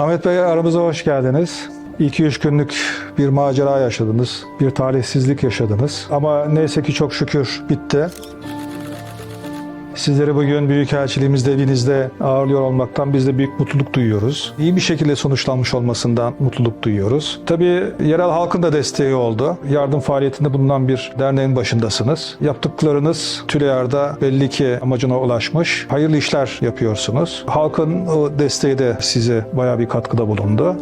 Ahmet Bey aramıza hoş geldiniz. 2-3 günlük bir macera yaşadınız, bir talihsizlik yaşadınız. Ama neyse ki çok şükür bitti. Sizleri bugün Büyükelçiliğimizde evinizde ağırlıyor olmaktan biz de büyük mutluluk duyuyoruz. İyi bir şekilde sonuçlanmış olmasından mutluluk duyuyoruz. Tabii yerel halkın da desteği oldu. Yardım faaliyetinde bulunan bir derneğin başındasınız. Yaptıklarınız TÜLEAR'da belli ki amacına ulaşmış. Hayırlı işler yapıyorsunuz. Halkın o desteği de size bayağı bir katkıda bulundu.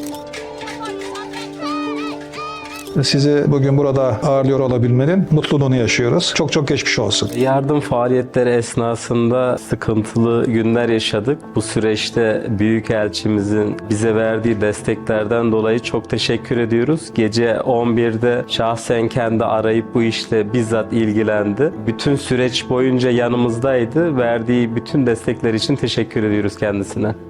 Sizi bugün burada ağırlıyor olabilmenin mutluluğunu yaşıyoruz. Çok çok geçmiş olsun. Yardım faaliyetleri esnasında sıkıntılı günler yaşadık. Bu süreçte Büyükelçimizin bize verdiği desteklerden dolayı çok teşekkür ediyoruz. Gece 11'de şahsen kendi arayıp bu işle bizzat ilgilendi. Bütün süreç boyunca yanımızdaydı. Verdiği bütün destekler için teşekkür ediyoruz kendisine.